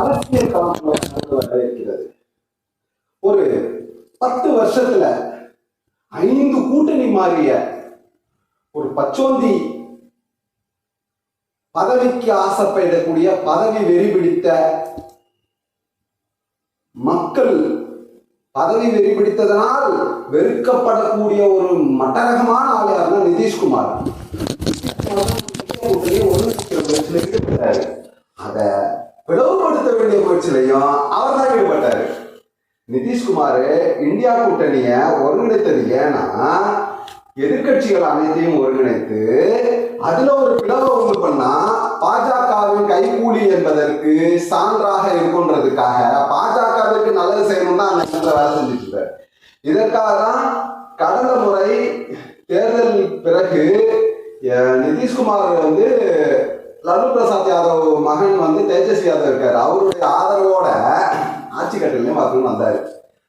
அரசியல் களத்துல இருக்கிறது. ஒரு பத்து வருஷத்துல ஐந்து கூட்டணி மாறிய ஒரு பச்சோந்தி பதவிக்கு ஆசைப்படக்கூடிய பதவி வெறி பிடித்த மக்கள் பதவி வெறி பிடித்ததனால் வெறுக்கப்படக்கூடிய ஒரு மட்டரகமான ஆள் யாருன்னா நிதிஷ்குமார். அதை முயற்சியிலையும் அவர் தான் ஈடுபட்டாரு நிதிஷ்குமார் இந்தியா கூட்டணிய ஒருங்கிணைத்தது ஏன்னா எதிர்க்கட்சிகள் அனைத்தையும் ஒருங்கிணைத்து அதுல ஒரு பிளவை உண்டு பண்ணா பாஜகவின் கைகூலி என்பதற்கு சான்றாக இருக்குன்றதுக்காக பாஜகவிற்கு நல்லது செய்யணும் தான் அந்த வேலை செஞ்சுட்டு இதற்காக தான் கடந்த முறை தேர்தல் பிறகு அஹ், நிதிஷ்குமார் வந்து லல்லு பிரசாத் யாதவ் மகன் வந்து தேஜஸ்வி யாதவ் இருக்காரு. அவருடைய ஆதரவோட ஆட்சி கட்டளையும் வரணும்னு வந்தாரு.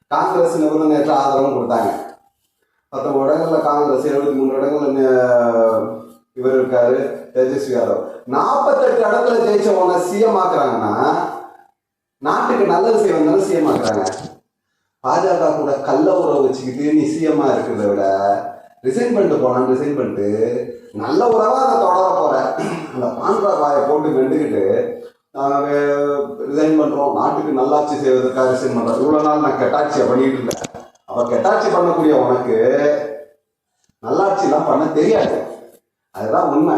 காங்கிரஸ் நிபந்தனையற்ற ஆதரவும் கொடுத்தாங்க. பத்தொன்பது இடங்கள்ல காங்கிரஸ் எழுபத்தி மூணு இடங்கள்ல இவர் இருக்காரு தேஜஸ்வி யாதவ். நாற்பத்தெட்டு இடத்துல ஜெயிச்சவங்க சிஎம் ஆக்குறாங்கன்னா நாட்டுக்கு நல்லது செய்ய சிஎம் ஆக்குறாங்க. பாஜக கூட கள்ள உறவு வச்சுக்கிட்டு நீ சிஎம்மா இருக்கிறத விட ரிசைன் பண்ணிட்டு போனான் ரிசைன் பண்ணிட்டு நல்ல உறவா அதை தொடர போற. அந்த பாண்டா வாயை போட்டு நாங்கள் ரிசைன் பண்ணுறோம் நாட்டுக்கு நல்லாட்சி செய்வதற்காக ரிசைன் பண்ணுறோம் இவ்வளோ நாள் நான் கெட்டாட்சியை பண்ணிட்டு இருந்தேன். அப்போ கெட்டாட்சி பண்ணக்கூடிய உனக்கு நல்லாட்சிலாம் பண்ண தெரியாது. அதுதான் உண்மை.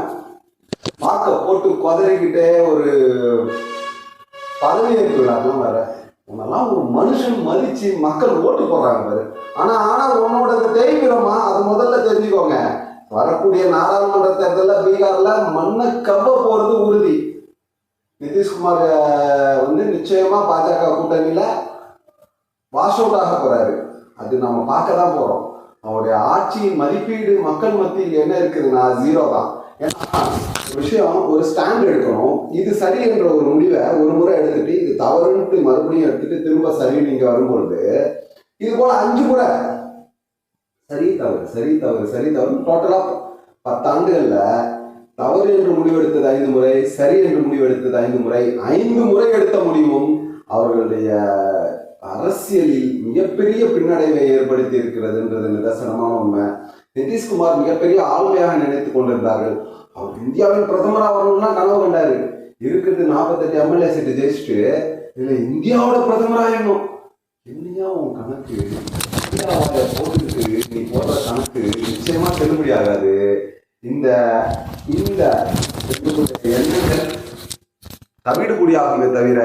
மாக்க போட்டு குதறிக்கிட்டே ஒரு பதவி விழாக்கெல்லாம் வேற. உன்னெல்லாம் ஒரு மனுஷன் மதிச்சு மக்கள் ஓட்டு போடுறாங்க பாரு. ஆனா ஆனா உன்னோட தெய்வீரமா அது முதல்ல தெரிஞ்சுக்கோங்க. வரக்கூடிய நாடாளுமன்ற தேர்தலில் பீகார்ல மண்ணை கவ போறது உறுதி. நிதிஷ்குமார் வந்து நிச்சயமா பாஜக கூட்டணியில வாஷ் அவுட் ஆக போறாரு. அது நம்ம பார்க்க தான் போறோம். அவருடைய ஆட்சியின் மதிப்பீடு மக்கள் மத்தியில் என்ன இருக்குதுன்னா ஜீரோ தான். ஏன்னா விஷயம் ஒரு ஸ்டாண்ட் எடுக்கணும். இது சரி என்ற ஒரு முடிவை ஒரு முறை எடுத்துட்டு இது தவறுன்ட்டு மறுபடியும் எடுத்துட்டு திரும்ப சரி நீங்க வரும்பொழுது இது போல அஞ்சு முறை சரி தவறு சரி தவறு சரி தவறு டோட்டலா பத்தாண்டுகள்ல தவறு என்று முடிவெடுத்தது ஐந்து முறை சரி என்று முடிவெடுத்தது ஐந்து முறை ஐந்து முறை எடுத்த முடிவும் அவர்களுடைய அரசியலில் மிகப்பெரிய பின்னடைவை ஏற்படுத்தி இருக்கிறதுன்றது நிதர்சனமான உண்மை. நிதிஷ்குமார் மிகப்பெரிய ஆளுமையாக நினைத்துக் கொண்டிருந்தார்கள். அவர் இந்தியாவின் பிரதமரா வரணும்னா கனவு கண்டாரு. இருக்கிறது நாற்பத்தெட்டு எம்எல்ஏ சீட்டு ஜெயிச்சுட்டு இதுல இந்தியாவோட பிரதமராயிடணும் என்னையா உன் கணக்கு? இந்தியாவோட போட்டுக்கிட்டு நீ போடுற கணக்கு நிச்சயமா செல்லுபடி ஆகாது இந்த இந்த உங்களுடைய எண்ணங்கள் தவிடுபடியாகுமே தவிர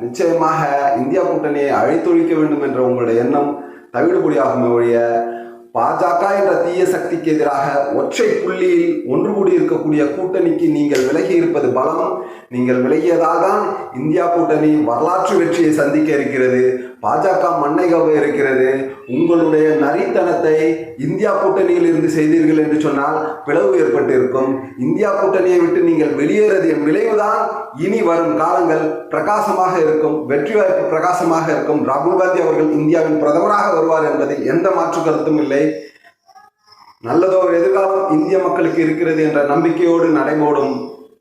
நிச்சயமாக இந்தியா கூட்டணியை அழித்தொழிக்க வேண்டும் என்ற உங்களுடைய எண்ணம் தவிடுபடியாகுமே ஒழிய பாஜக என்ற தீய சக்திக்கு எதிராக ஒற்றை புள்ளியில் ஒன்று கூடி இருக்கக்கூடிய கூட்டணிக்கு நீங்கள் விலகி இருப்பது பலம். நீங்கள் விலகியதால்தான் இந்தியா கூட்டணி வரலாற்று வெற்றியை சந்திக்க இருக்கிறது. பாஜக மண்ணைகவ இருக்கிறது. உங்களுடைய நரித்தனத்தை இந்தியா கூட்டணியில் இருந்து செய்தீர்கள் என்று சொன்னால் பிளவு ஏற்பட்டு இருக்கும் இந்தியா கூட்டணியை விட்டு நீங்கள் வெளியேறதின் விளைவுதான். இனி வரும் காலங்கள் பிரகாசமாக இருக்கும். வெற்றி வாய்ப்பு பிரகாசமாக இருக்கும். ராகுல் காந்தி அவர்கள் இந்தியாவின் பிரதமராக வருவார் என்பதில் எந்த மாற்று கருத்தும் இல்லை. நல்லதோ எதிர்காலம் இந்திய மக்களுக்கு இருக்கிறது என்ற நம்பிக்கையோடு நடைபோடும்.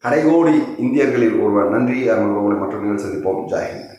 கடைகோடி இந்தியர்களில் ஒருவர். நன்றி அருள் உங்களை மற்றவர்கள் சந்திப்போம். ஜெயஹிந்த்